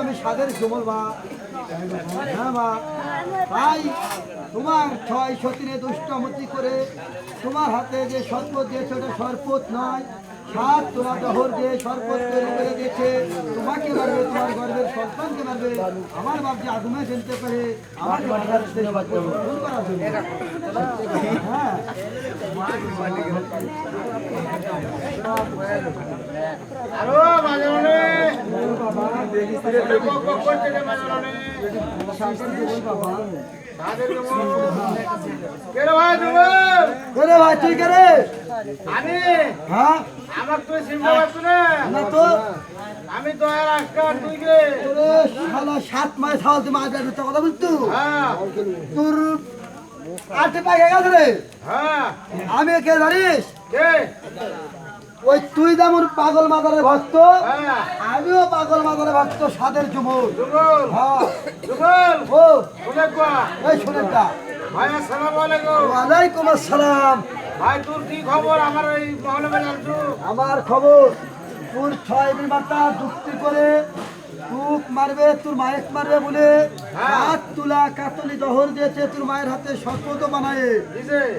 আমি বা। হ্যাঁ তোমার ছয় সতীনে দুষ্টমতি করে তোমার হাতে যে সর্পত দিয়েছে ওটা সর্পত নয়। সাত তোলা দহর দিয়ে সর্পত তৈরি করে দিয়েছে। তোমাকে মারবে তোমার গর্বের সন্তানকে মারবে আমার বাপ যে আগুনে ফেলতে পারে আমাকে করার জন্য। হ্যাঁ। আরও কেরে ভাই তুমি ওরে ভাই তুই কে আমি হ্যাঁ? আমার তুই চিনতে পারছ না? না তো। আমি তো আর আজকাল তুই শালা সাত মাস তুমি আজ কথা বলতো হ্যাঁ। তোর আটে পাকে গেছে রে। হ্যাঁ। আমি কে জানিস? কে? ওই তুই যেমন পাগল মাদারের ভক্ত হ্যাঁ। আমিও পাগল মাদারের ভক্ত সাদের যুবক। যুগল হ্যাঁ। যুগল ও। শুনে কোয়া এই শোনেনটা ভাই আসসালামু আলাইকুম। ওয়ালাইকুম আসসালাম। ভাই তোর কি খবর? আমার মহলে আমার খবর তোর ছয় বিমাতা যুক্তি করে টুক মারবে তোর মায়ের মারবে বলে হাত তুলা কাতলি দহর দিয়েছে তোর মায়ের হাতে সর্পত বানায়।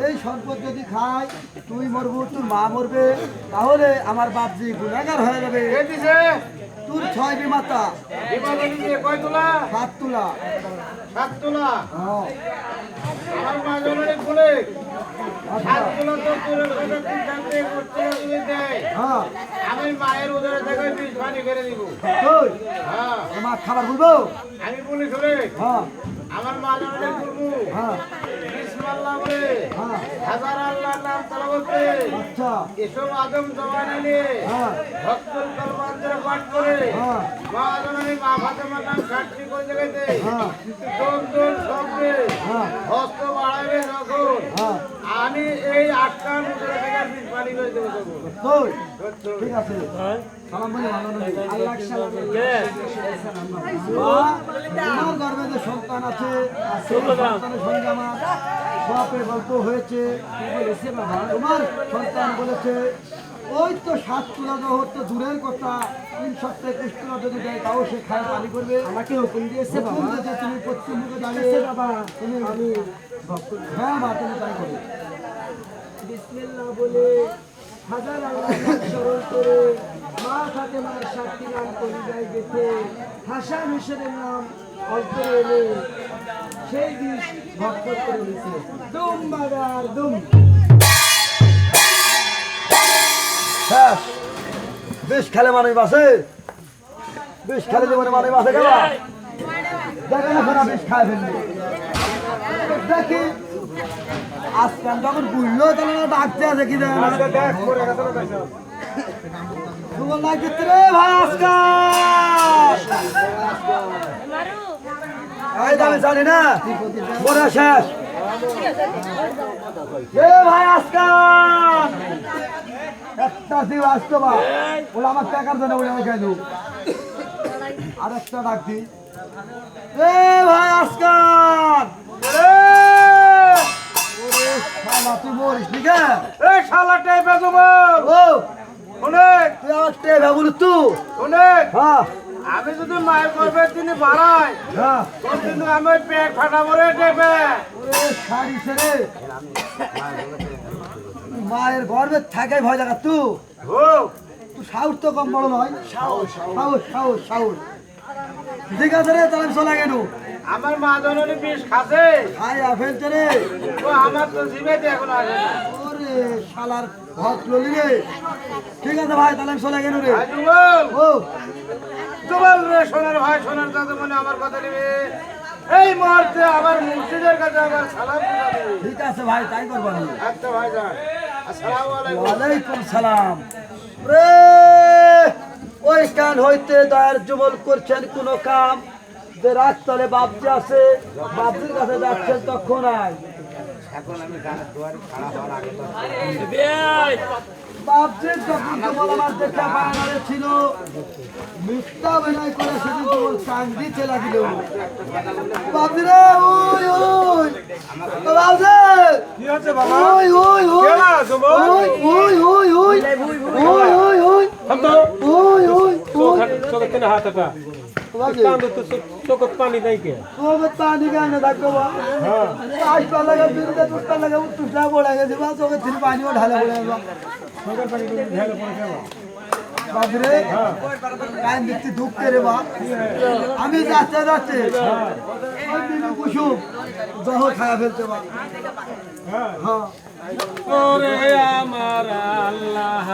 এই সম্পদ যদি খায় তুই মরবো তোর মা মরবে তাহলে আমার বাপজি গুণাগার হয়ে যাবে। তোর ছয় বিমাতা। কয় তোলা? সাত তুলা। সাত তোলা? হ্যাঁ, আমার মা জননী বলে আচ্ছা, সাত তোলা তো তোর কথা তুই করতে তুমি দেয়। হ্যাঁ। আমি মায়ের উদরে থেকে বিষ পানি করে দিব। তুই হ্যাঁ। খাবার বলব আমি বলি শুনে। হ্যাঁ। আমার মা জননী বলব হ্যাঁ। বিসমাল্লাহ বলে হাজার আল্লাহর নাম তালাবতে এসব আদম নিয়ে হ্যাঁ ভক্তুল কলমান্তরে পাঠ করে হ্যাঁ মা জননী মা ফাতেমার নাম সাক্ষী করে দেখাইতে হ্যাঁ দোল দোল শব্দে হ্যাঁ হস্ত বাড়াবে যখন আমি এই আটটা মুদ্রা থেকে বিষ পানি করে দেবো তখন ঠিক আছে সালাম বলি। ভালো নয় আল্লাহ সালাম আমার গর্ভে যে সন্তান আছে সন্তানের সঙ্গে আমার বাপে গল্প হয়েছে। তোমার সন্তান বলেছে ওই তো সাত তুলা দহর তো দূরের কথা। তিন সপ্তাহে কৃষ্ণরা যদি দেয় তাও সে খায় পানি করবে। আমাকে হুকুম দিয়েছে হুকুম দিয়েছে তুমি পশ্চিম মুখে দাঁড়িয়ে বাবা। তুমি আমি হ্যাঁ মা তুমি তাই করো। বিসমিল্লাহ বলে হাজার স্মরণ করে মা ফাতেমার সাতটি নাম কলিজায় গেছে হাসান হোসেনের নাম করে বেশ খেলে মানুষ বাসে বেশ খেলে জীবনে মানুষ বাসে গেল দেখেন এখন খায় ফেললি দেখি আজকে যখন বুঝলো তাহলে ডাকতে আছে কি ভাই আজকাল তো জানি না। পরে শেষ। ভাই আজকাল একটা দিও আসতো বা ওরা আমার টাকার জন্য ওরা আমি খাই দেবো আর একটা ডাক দি। এ ভাই আজকাল তুই মরিস নি কে? এই শালাটাই বেজব ও। শুনে তুই আমার টে ভাবুল তুই শুনে হ্যাঁ। আমি যদি মায়ের গর্ভে তিনি বাড়াই কিন্তু আমি পেট ফাটাবো রে টেপে মায়ের গর্বে থাকে ভয় লাগা তু। সাউথ তো কম বড় নয়। সাউথ সাউথ সাউথ সাউথ ঠিক আছে রে তাহলে চলে গেল। আমার মা জননী বিষ খাসে খাই ফেলছে রে। তো আমার তো জিভেতে এখন আসে না। ওরে শালার ভত ললি রে। ঠিক আছে ভাই তাহলে চলে গেল রে। ও। রে সোনার ভাই সোনার দাদু মনে আমার কথা নেবে। এই মুহূর্তে আমার মুর্শিদের কাছে আমার সালাম ঠিক আছে ভাই তাই করব আমি। আচ্ছা ভাই যান। ওয়ালাইকুম সালাম। রে ওই কান হইতে দয়ার যুবল করছেন কোন কাম? যে রাজতলে বাপজি আছে বাপজির কাছে যাচ্ছেন তখন আয়। এখন আমি গানের দুয়ারে খাড়া হওয়ার আগে তো বাপজির যখন যুবল আমার দেখা বানারে ছিল মিথ্যা অভিনয় করে সেদিন যুবল চাঙ্গি চেলা দিল। বাপজি ওই ওই। ও কি হচ্ছে বাবা? ওই ওই ওই। ওই ওই ওই ওই। ওই ওই ওই। থাম তো। ওই ওই চোখের তিন হাত এটা। কান্দো তো চোখের পানি নাই কে? তোমাকে পানি কেন থাকব বা হ্যাঁ। আজ পালা বিরুদ্ধে টুটটা লাগে টুটটা পড়ে গেছে বা চোখে পানিও ঢালে পড়ে আমি যাচ্ছে যাচ্ছে কুসুম জহর খায়া ফেলতে হ্যাঁ হ্যাঁ ওরে আমার আল্লাহ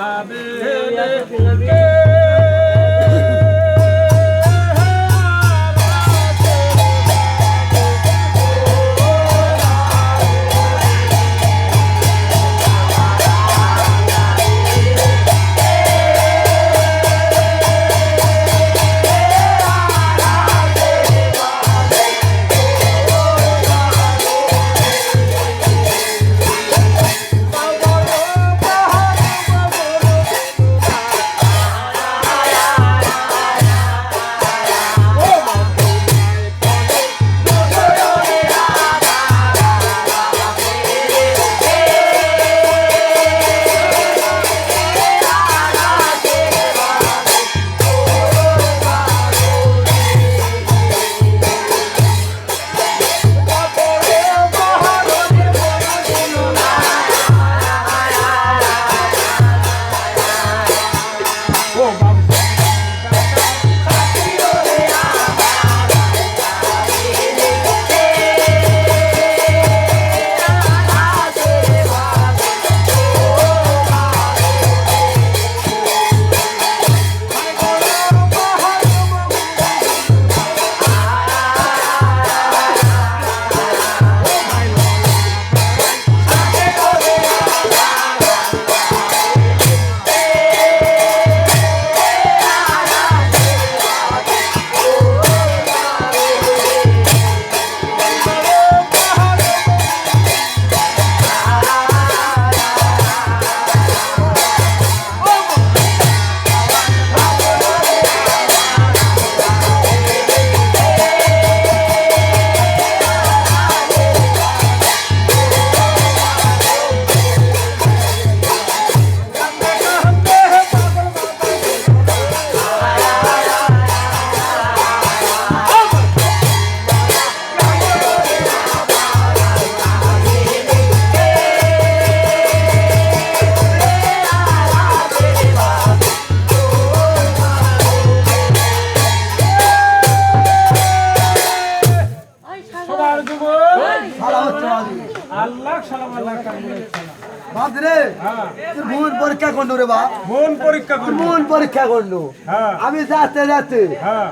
হ্যাঁ। বোন পরীক্ষা করল রে বা মন পরীক্ষা করব বোন পরীক্ষা করল। হ্যাঁ। আমি যাতে যাতে হ্যাঁ।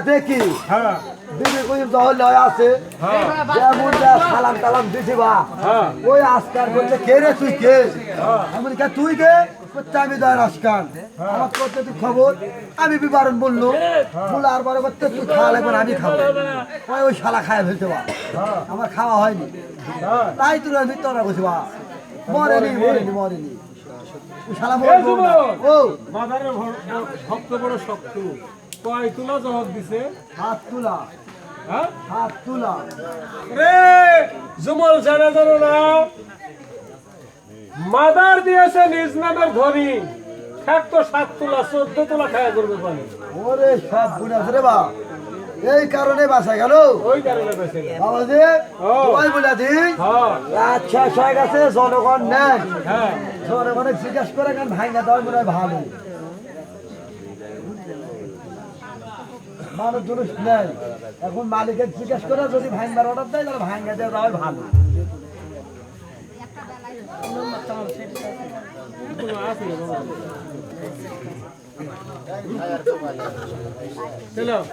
দেখি। দিদি কই দহল আছে। যেমন সালাম টালাম দিছি বা। ওই বলছে কে রে তুই কে। আমি বলি, কে তুই কে? বলছে, আমি দয়ার আজকান আমার করতে তুই খবর আমি বিবরণ বলল বলে আর করতে তুই খাওয়া লাগবে আমি খাব। ওই শালা খায় ফেলতে বা। আমার খাওয়া হয়নি। হ্যাঁ। তাই তুই আমি তোরা বসে বা। মরেনি মরেনি। মরেনি ওই শালা এ মরবো না। যুবক! ও। মাদারে শক্ত বড় শক্ত। কয় তুলা জবাব দিছে? হাত তুলা। হ্যাঁ? হাত তুলা। রে জুমল জানা জানো না? মাদার দিয়েছে নিজ নামের ধনী। ঠেক তো সাত তোলা চোদ্দ তোলা খায়া করবে পানি ওরে সব বুঝাস রে বা এই কারণে বাসা গেল। ওই কারণে বেঁচে গেল। বাবা যে ও। তোমায় বলে দিই হ্যাঁ রাত শেষ হয়ে গেছে জনগণ নেন হ্যাঁ। জনগণে জিজ্ঞেস করে কেন ভাঙ্গা দেওয়া মনে হয় ভালো? মানুষ জুলুস নেই। এখন মালিকের জিজ্ঞেস করে যদি ভাঙ্গার অর্ডার দেয় তাহলে ভাঙ্গা দেওয়া দেওয়াই ভালো। আছে Hello.